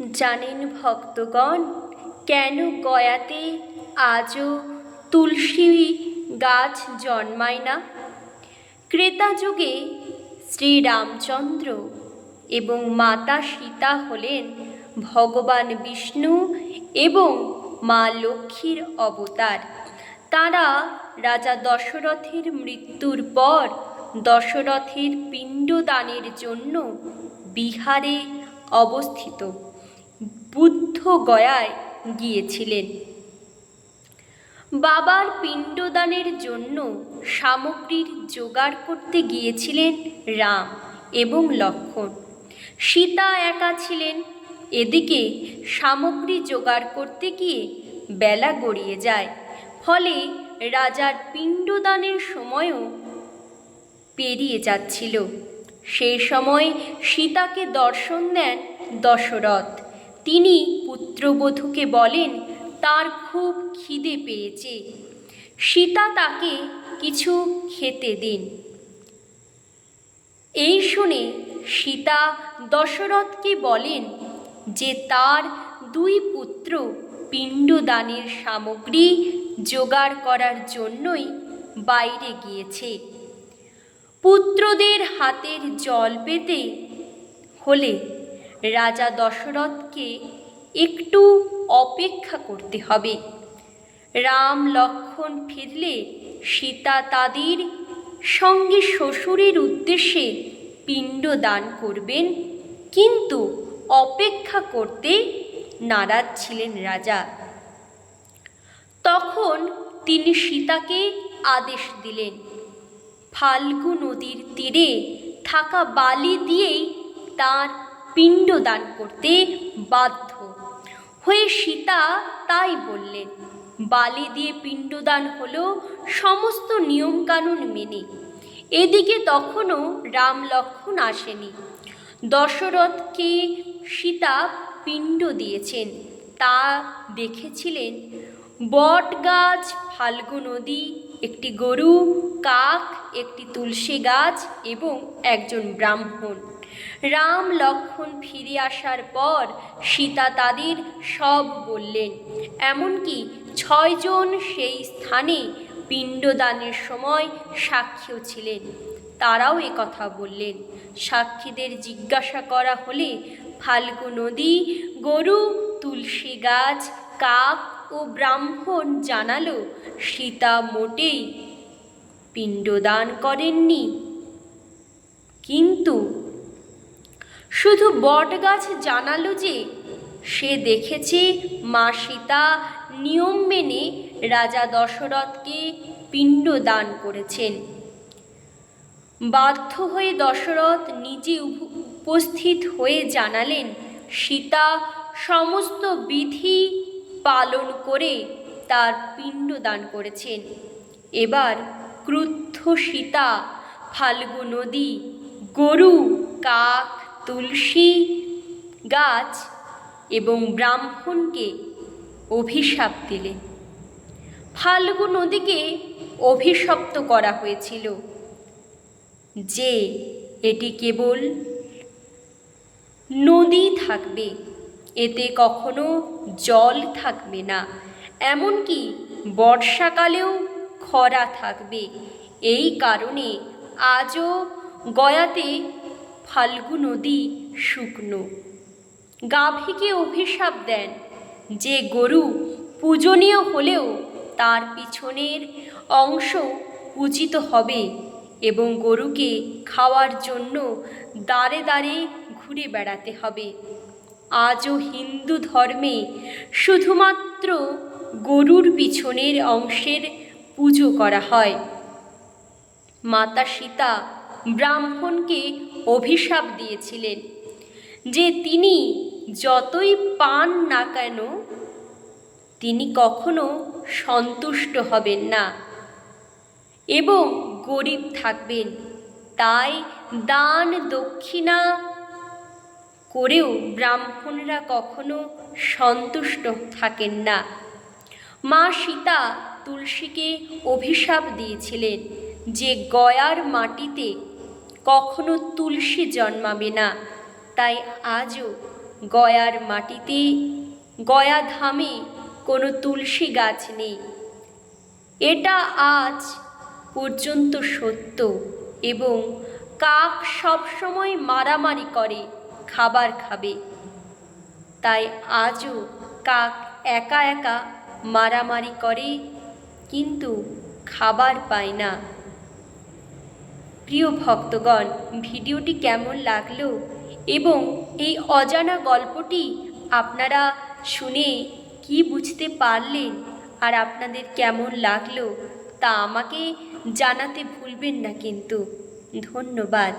জানেন ভক্তগণ, কেন গয়াতে আজও তুলসী গাছ জন্মায় না? ক্রেতা যুগে শ্রীরামচন্দ্র এবং মাতা সীতা হলেন ভগবান বিষ্ণু এবং মা লক্ষ্মীর অবতার। তারা রাজা দশরথের মৃত্যুর পর দশরথের পিণ্ডদানের জন্য বিহারে অবস্থিত। বুদ্ধ গয়ায় গিয়েছিলেন। বাবার পিণ্ডদানের জন্য সামগ্রীর জোগাড় করতে গিয়েছিলেন রাম এবং লক্ষ্মণ সীতা একা ছিলেন। এদিকে সামগ্রী জোগাড় করতে গিয়ে বেলা গড়িয়ে যায়। ফলে রাজার পিণ্ডদানের সময়ও পেরিয়ে যাচ্ছিল। সেই সময় সীতাকে দর্শন দেন দশরথ। তিনি পুত্রবধূকে বলেন, তার খুব খিদে পেয়েছে। সীতা তাকে কিছু খেতে দিন। এই শুনে সীতা দশরথকে বলেন যে, তার দুই পুত্র পিণ্ডদানের সামগ্রী জোগাড় করার জন্যই বাইরে গিয়েছে। পুত্রদের হাতের জল পেতে হলে রাজা দশরথকে একটু অপেক্ষা করতে হবে। রাম লক্ষণ ফিরলে সীতা তাদের সঙ্গে শ্বশুরের উদ্দেশ্যে পিণ্ড দান করবেন, কিন্তু অপেক্ষা করতে নারাজ ছিলেন রাজা। তখন তিনি সীতাকে আদেশ দিলেন ফাল্গু নদীর তীরে থাকা বালি দিয়েই তার পিণ্ড দান করতে বাধ্য। হয়ে সীতা তাই বললেন বালি দিয়ে পিণ্ডদান হলো সমস্ত নিয়মকানুন মেনে। এদিকে তখনও রাম লক্ষণ আসেনি। দশরথকে সীতা পিণ্ড দিয়েছেন, তা দেখেছিলেন? বট গাছ ফাল্গু নদী, একটি গরু, কাক, একটি তুলসী গাছ এবং একজন ব্রাহ্মণ। রাম লক্ষণ ফিরে আসার পর সীতা তাদের সব বললেন, এমনকি ছয়জন সেই স্থানে পিণ্ডদানের সময় সাক্ষীও ছিলেন। তারাও কথা বললেন। সাক্ষীদের জিজ্ঞাসা করা হলে ফাল্গু নদী, গরু, তুলসী গাছ, কাক ও ব্রাহ্মণ জানালো, সীতা মোটেই পিণ্ডদান করেননি। কিন্তু শুধু বটগাছ জানালো যে, সে দেখেছে মা সীতা নিয়ম মেনে রাজা দশরথকে পিণ্ড দান করেছেন। বাধ্য হয়ে দশরথ নিজে উপ- উপস্থিত হয়ে জানালেন, সীতা সমস্ত বিধি পালন করে তার পিণ্ড দান করেছেন। এবার ক্রুদ্ধ সীতা ফাল্গু নদী গরু, কাক তুলসী গাছ এবং ব্রাহ্মণকে অভিশাপ দিলেন ফাল্গু নদীকে অভিশপ্ত করা হয়েছিল। যে এটি কেবল নদী থাকবে, এতে কখনো জল থাকবে না, এমনকি বর্ষাকালেও খরা থাকবে। এই কারণে আজও গয়াতে ফাল্গু নদী শুকনো। গাভীকে অভিশাপ দেন যে গরু পূজনীয় হলেও তার পিছনের অংশ পূজিত হবে এবং গরুকে খাওয়ার জন্য দাঁড়ে দাঁড়ে ঘুরে বেড়াতে হবে। আজও হিন্দু ধর্মে শুধুমাত্র গরুর পিছনের অংশের পুজো করা হয়। মাতা সীতা ব্রাহ্মণকে অভিশাপ দিয়েছিলেন। যে তিনি যতই পান না কেন, তিনি কখনো সন্তুষ্ট হবেন না এবং গরিব থাকবেন। তাই দান দক্ষিণা করেও ব্রাহ্মণরা কখনো সন্তুষ্ট থাকেন না। মা সীতা তুলসীকে অভিশাপ দিয়েছিলেন যে গয়ার মাটিতে কখনো তুলসী জন্মাবে না। তাই আজও গয়ার মাটিতে গয়া ধামে কোনো তুলসী গাছ নেই। এটা আজ পর্যন্ত সত্য এবং কাক সবসময় মারামারি করে, খাবার খাবে। তাই আজও কাক একা একা মারামারি করে, কিন্তু খাবার পায় না। প্রিয় ভক্তগণ, ভিডিওটি কেমন লাগল এবং এই অজানা গল্পটি আপনারা শুনে কি বুঝতে পারলেন আর আপনাদের কেমন লাগল তা আমাকে জানাতে ভুলবেন না কিন্তু। ধন্যবাদ।